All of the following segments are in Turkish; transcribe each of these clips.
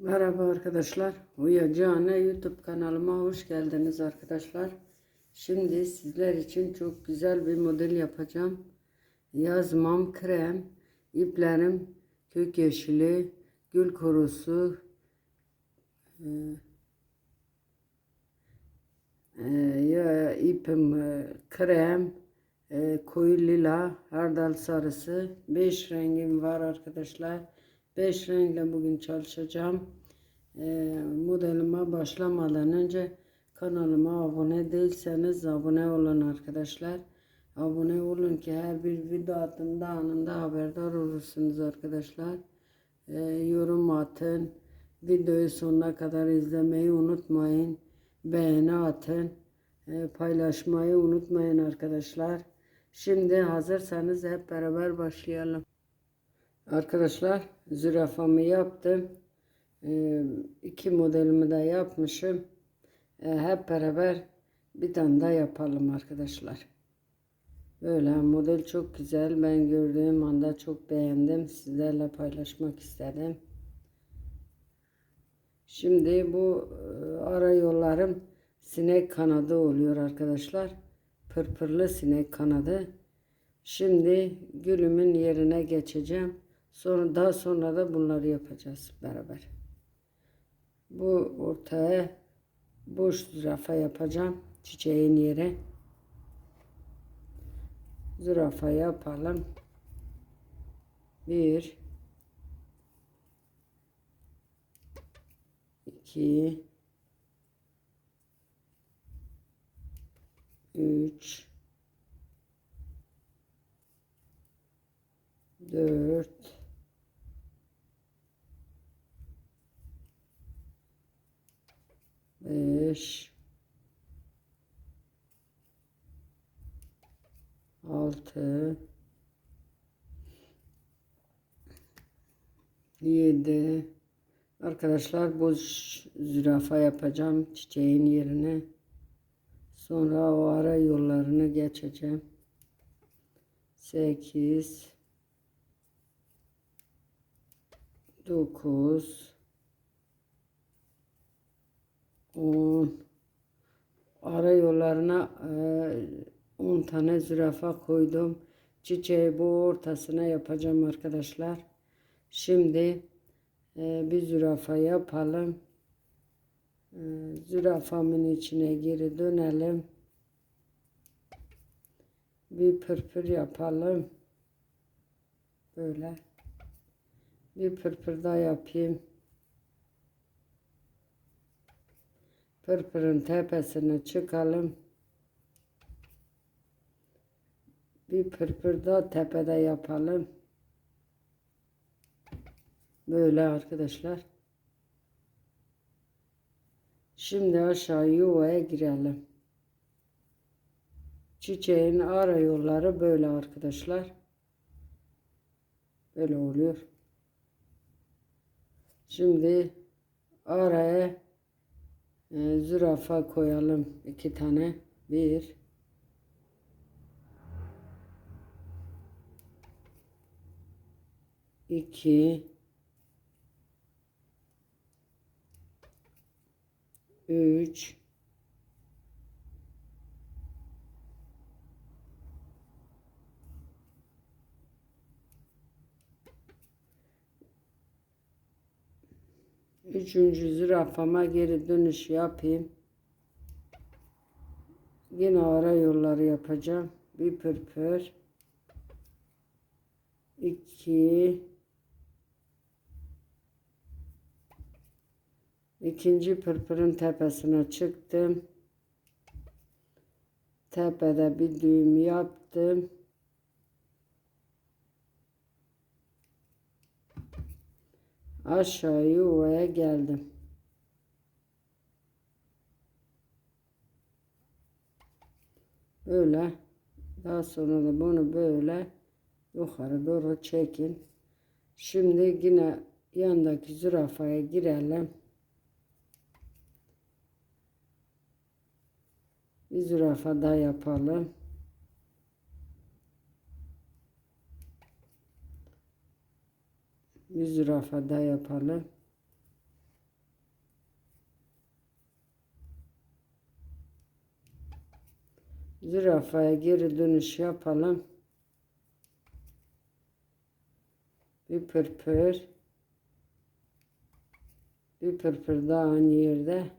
Merhaba arkadaşlar. Uyacağına YouTube kanalıma hoş geldiniz arkadaşlar. Şimdi sizler için çok güzel bir model yapacağım. Yazmam krem, iplerim kök yeşili, gül kurusu, e, e, ya ipim e, krem, koyu lila, hardal sarısı, beş rengim var arkadaşlar. Beş renkle bugün çalışacağım. E, modelime başlamadan önce kanalıma abone değilseniz abone olun arkadaşlar. Abone olun ki her bir video attığımda anında haberdar olursunuz arkadaşlar. E, yorum atın. Videoyu sonuna kadar izlemeyi unutmayın. Beğeni atın. E, paylaşmayı unutmayın arkadaşlar. Şimdi hazırsanız hep beraber başlayalım. Arkadaşlar zürafamı yaptım. E, iki modelimi de yapmışım. E, hep beraber bir tane daha yapalım arkadaşlar. Böyle model çok güzel. Ben gördüğüm anda çok beğendim. Sizlerle paylaşmak istedim. Şimdi bu e, ara yollarım sinek kanadı oluyor arkadaşlar. Pırpırlı sinek kanadı. Şimdi gülümün yerine geçeceğim. Sonra daha sonra da bunları yapacağız beraber. Bu ortaya boş zürafa yapacağım. Çiçeğin yere. Zürafa yapalım. Bir, iki, üç, dört, 5 6 7 Arkadaşlar bu zürafa yapacağım çiçeğin yerine. Sonra o ara yollarını geçeceğim. 8 9 un. Ara yollarına e, 10 tane zürafa koydum. Çiçeği bu ortasına yapacağım arkadaşlar. Şimdi e, bir zürafa yapalım. E, zürafamın içine geri dönelim. Bir pırpır yapalım. Böyle. Bir pırpır daha yapayım. Pırpırın tepesine çıkalım. Bir pırpır daha tepede yapalım. Böyle arkadaşlar. Şimdi aşağı yuvaya girelim. Çiçeğin ara yolları böyle arkadaşlar. Böyle oluyor. Şimdi araya e, zürafa koyalım. iki tane. Bir. iki. Üç. Üçüncü zürafama geri dönüş yapayım. Yine ara yolları yapacağım. Bir pırpır. iki ikinci pırpırın tepesine çıktım. Tepede bir düğüm yaptım. Aşağı yuvaya geldim. Böyle. Daha sonra da bunu böyle yukarı doğru çekin. Şimdi yine yandaki zürafaya girelim. Bir zürafa daha yapalım. 100 rafada yapalım. Zürafaya geri dönüş yapalım. Bir pırpır. Bir pırpır daha aynı yerde.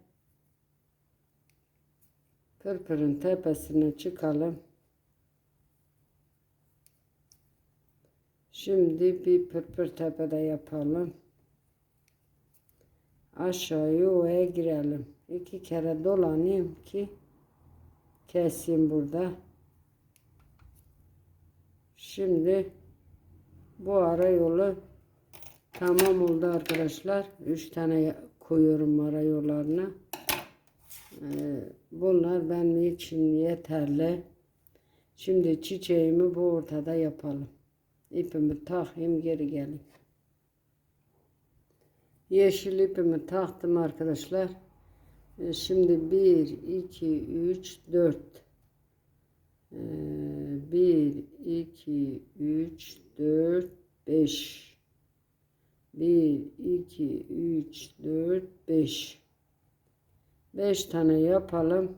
Pırpırın tepesine çıkalım. Şimdi bir pırpır tepede yapalım. Aşağı yuvaya girelim. İki kere dolanayım ki keseyim burada. Şimdi bu ara yolu tamam oldu arkadaşlar. Üç tane koyuyorum ara yollarına. Ee, bunlar benim için yeterli. Şimdi çiçeğimi bu ortada yapalım. İpimi takayım geri gelin. Yeşil ipimi taktım arkadaşlar. Ee, Şimdi 1, 2, 3, 4. 1, 2, 3, 4, 5. 1, 2, 3, 4, 5. 5 tane yapalım.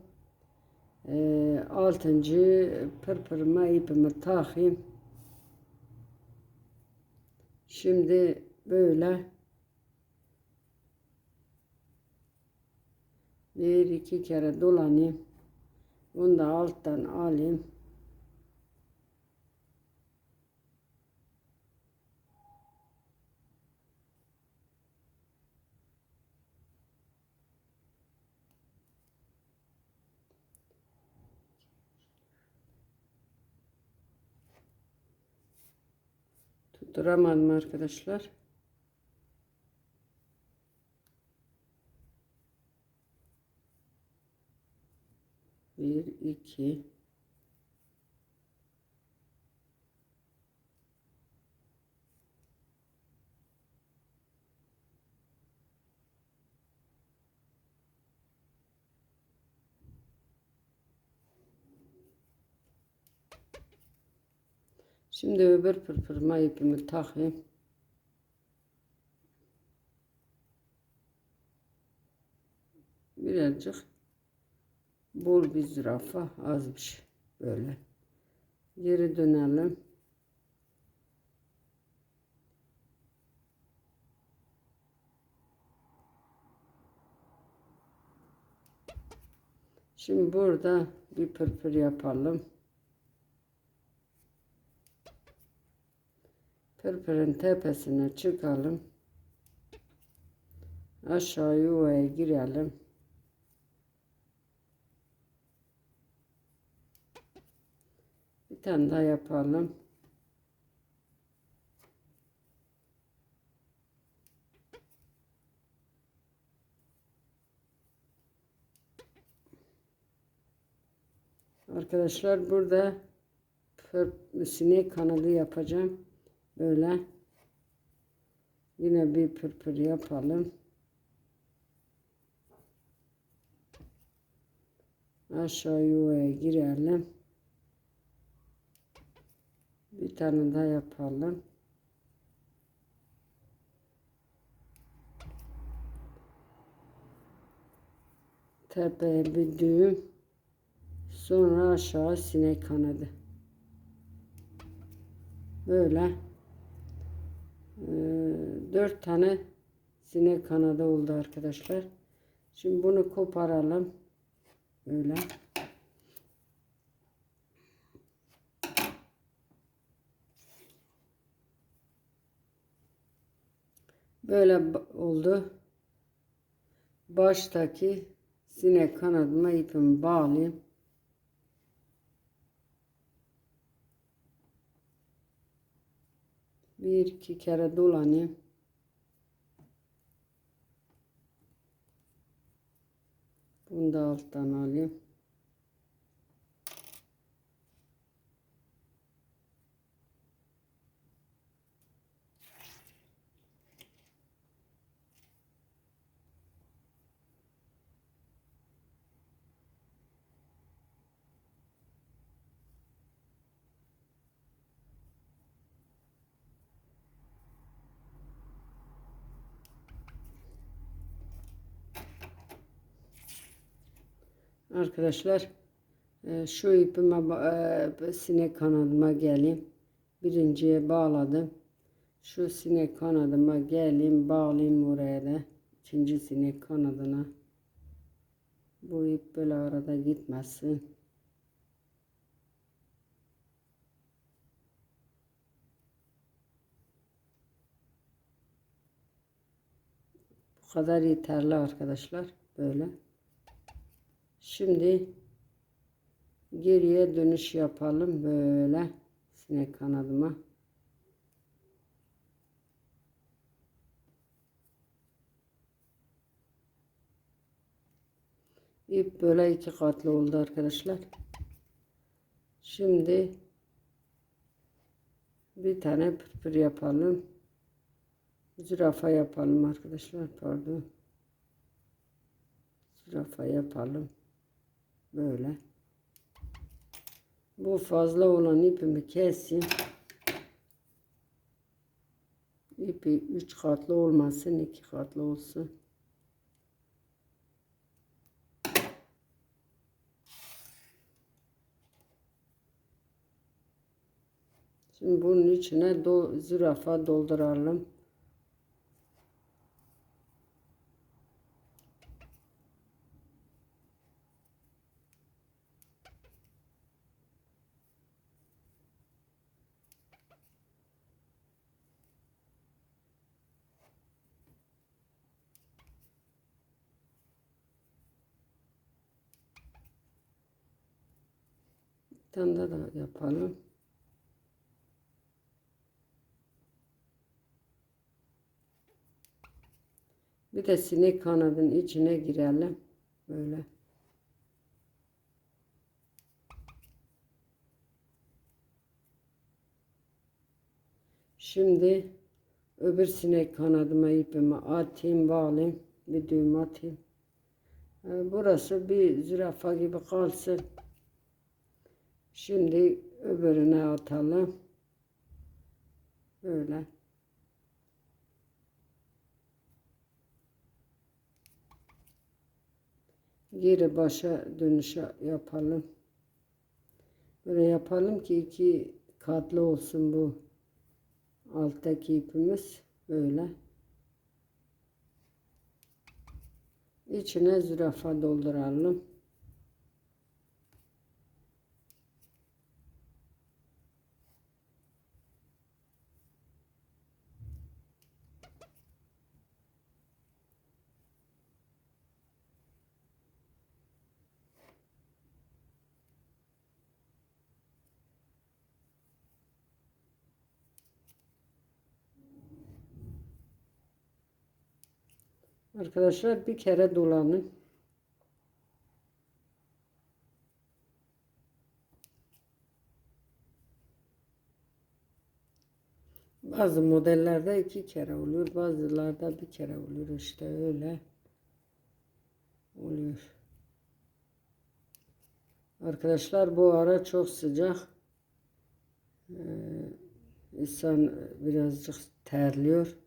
Ee, altıncı pırpırıma ipimi takayım. Şimdi böyle bir iki kere dolanayım. Bunu da alttan alayım. Tutturamadım arkadaşlar. Bir, iki. Şimdi öbür pırpırıma ipimi takayım. Birazcık bol bir zürafa az bir şey böyle. Geri dönelim. Şimdi burada bir pırpır yapalım. Pırpırın tepesine çıkalım. Aşağı yuvaya girelim. Bir tane daha yapalım. Arkadaşlar burada sinek kanadı yapacağım. Böyle. Yine bir pırpır yapalım. Aşağı yuvaya girelim. Bir tane daha yapalım. Tepeye bir düğüm. Sonra aşağı sinek kanadı. Böyle. Ee, dört tane sinek kanadı oldu arkadaşlar. Şimdi bunu koparalım. Böyle. Böyle oldu. Baştaki sinek kanadıma ipimi bağlayayım. Bir iki kere dolanayım. Bunu da alttan alayım. Arkadaşlar Ee, şu ipime e, sinek kanadıma geleyim. Birinciye bağladım. Şu sinek kanadıma geleyim bağlayayım oraya da. İkinci sinek kanadına. Bu ip böyle arada gitmesin. Bu kadar yeterli arkadaşlar. Böyle. Şimdi geriye dönüş yapalım böyle sinek kanadıma. İp böyle iki katlı oldu arkadaşlar. Şimdi bir tane pırpır yapalım. Zürafa yapalım arkadaşlar. Pardon. Zürafa yapalım. Böyle. Bu fazla olan ipimi keseyim. İpi üç katlı olmasın, iki katlı olsun. Şimdi bunun içine do zürafa dolduralım. Tane daha yapalım. Bir de sinek kanadın içine girelim. Böyle. Şimdi öbür sinek kanadıma ipimi atayım, bağlayayım. Bir düğüm atayım. Ee, Burası bir zürafa gibi kalsın. Şimdi öbürüne atalım. Böyle. Geri başa dönüş yapalım. Böyle yapalım ki iki katlı olsun bu alttaki ipimiz. Böyle. İçine zürafa dolduralım. Arkadaşlar bir kere dolanın. Bazı modellerde iki kere oluyor. Bazılarda bir kere oluyor. işte öyle oluyor. Arkadaşlar bu ara çok sıcak. Ee, insan birazcık terliyor.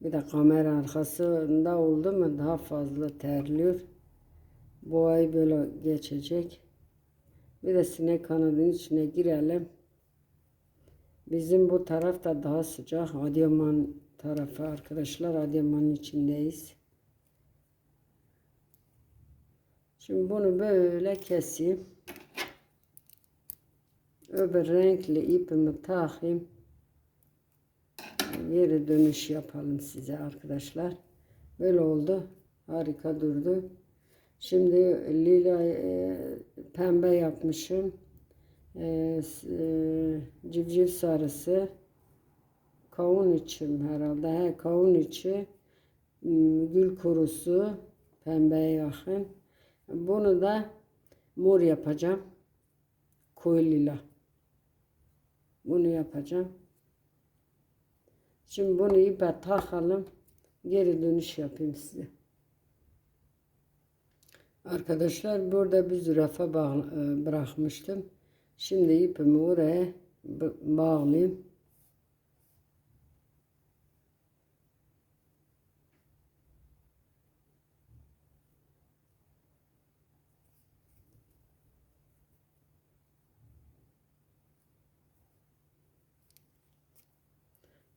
Bir de kamera arkasında oldu mu daha fazla terliyor. Bu ay böyle geçecek. Bir de sinek kanadının içine girelim. Bizim bu taraf da daha sıcak. Adıyaman tarafı arkadaşlar. Adıyaman'ın içindeyiz. Şimdi bunu böyle keseyim. Öbür renkli ipimi takayım. Geri dönüş yapalım size arkadaşlar. Böyle oldu. Harika durdu. Şimdi lila e, pembe yapmışım. E, e, civciv sarısı. Kavun içim herhalde. He, kavun içi. m, Gül kurusu. Pembeye yakın. Bunu da mor yapacağım. Koyu lila. Bunu yapacağım. Şimdi bunu ipe takalım. Geri dönüş yapayım size. Arkadaşlar burada bir zürafa e, bırakmıştım. Şimdi ipimi oraya bağlayayım.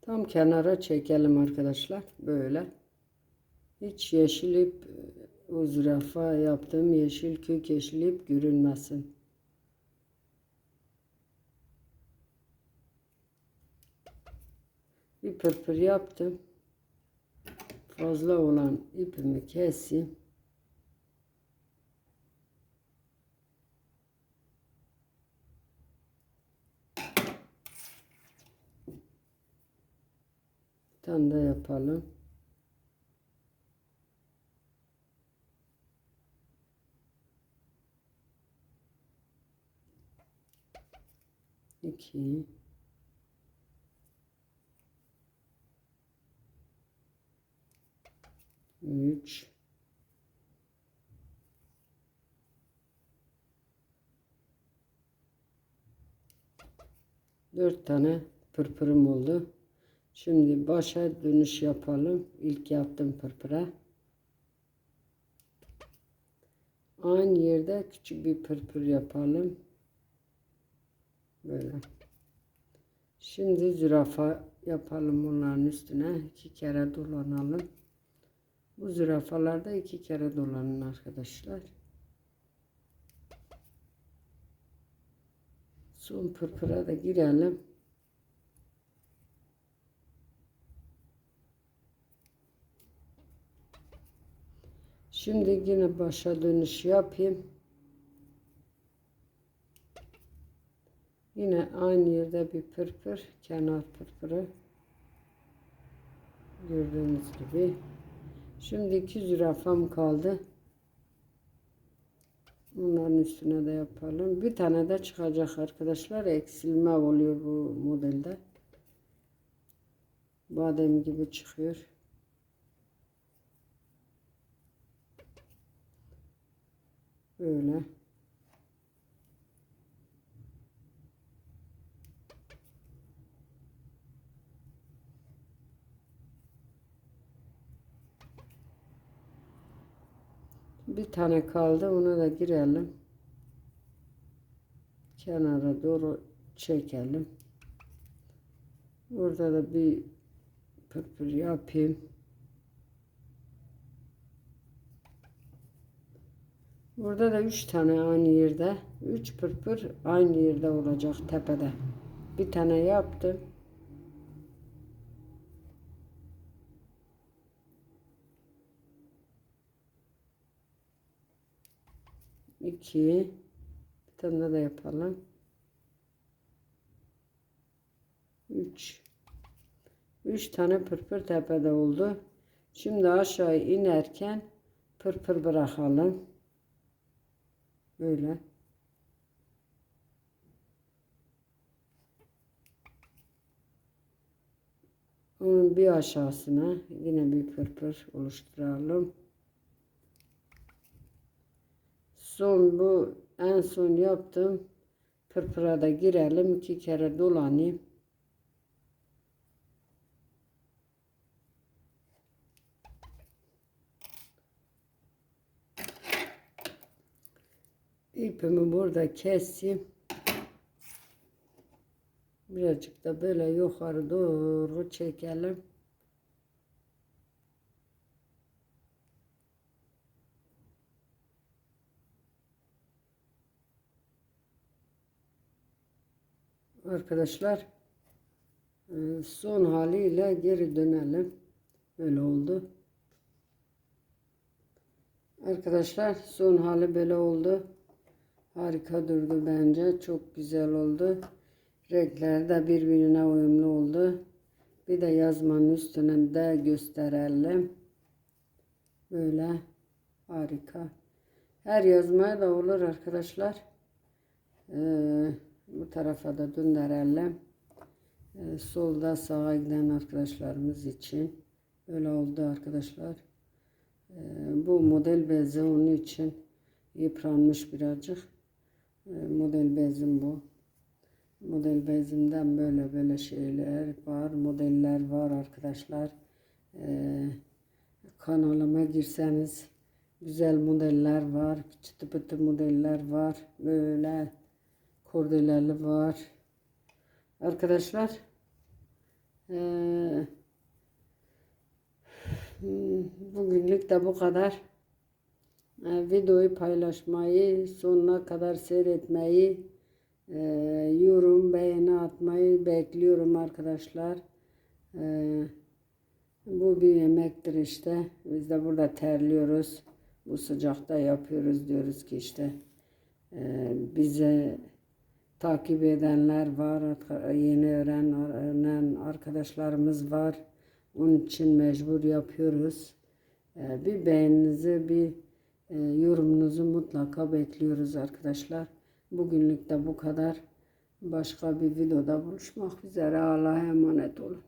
Tam kenara çekelim arkadaşlar. Böyle. Hiç yeşil ip e, o zürafa yaptığım yeşil kök yeşil ip görünmesin. Bir pırpır yaptım. Fazla olan ipimi keseyim. Bir tane de yapalım. İki. Üç. Dört tane pırpırım oldu. Şimdi başa dönüş yapalım. İlk yaptım pırpıra. Aynı yerde küçük bir pırpır yapalım. Böyle. Şimdi zürafa yapalım bunların üstüne. iki kere dolanalım. Bu zürafalarda iki kere dolanın arkadaşlar. Son pırpıra da girelim. Şimdi yine başa dönüş yapayım. Yine aynı yerde bir pırpır, kenar pırpırı. Gördüğünüz gibi. Şimdi iki zürafam kaldı. Bunların üstüne de yapalım. Bir tane de çıkacak arkadaşlar. Eksilme oluyor bu modelde. Badem gibi çıkıyor. Böyle. Bir tane kaldı. Ona da girelim. Kenara doğru çekelim. Burada da bir pırpır yapayım. Burada da üç tane aynı yerde. Üç pırpır aynı yerde olacak tepede. Bir tane yaptım. İki. Bir tane de yapalım. Üç. Üç tane pırpır tepede oldu. Şimdi aşağı inerken pırpır bırakalım. Böyle. Onun bir aşağısına yine bir pırpır oluşturalım. Son bu en son yaptım. Pırpıra da girelim. iki kere dolanayım. İpimi burada keseyim. Birazcık da böyle yukarı doğru çekelim. Arkadaşlar e, son haliyle geri dönelim. Böyle oldu. Arkadaşlar son hali böyle oldu. Harika durdu bence. Çok güzel oldu. Renkler de birbirine uyumlu oldu. Bir de yazmanın üstüne de gösterelim. Böyle harika. Her yazmaya da olur arkadaşlar. Ee, bu tarafa da döndürelim. Ee, solda sağa giden arkadaşlarımız için. Öyle oldu arkadaşlar. Ee, bu model bezi onun için yıpranmış birazcık. Ee, model bezim bu. Model bezimden böyle böyle şeyler var. Modeller var arkadaşlar. Ee, kanalıma girseniz güzel modeller var. Çıtı pıtı modeller var. Böyle kordeleli var. Arkadaşlar Ee, bugünlük de bu kadar. Ee, videoyu paylaşmayı, sonuna kadar seyretmeyi, e, yorum, beğeni atmayı bekliyorum arkadaşlar. Ee, bu bir yemektir işte. Biz de burada terliyoruz. Bu sıcakta yapıyoruz diyoruz ki işte e, bize takip edenler var, yeni öğren, öğrenen arkadaşlarımız var. Onun için mecbur yapıyoruz. E, bir beğeninizi, bir e, yorumunuzu mutlaka bekliyoruz arkadaşlar. Bugünlük de bu kadar. Başka bir videoda buluşmak üzere. Allah'a emanet olun.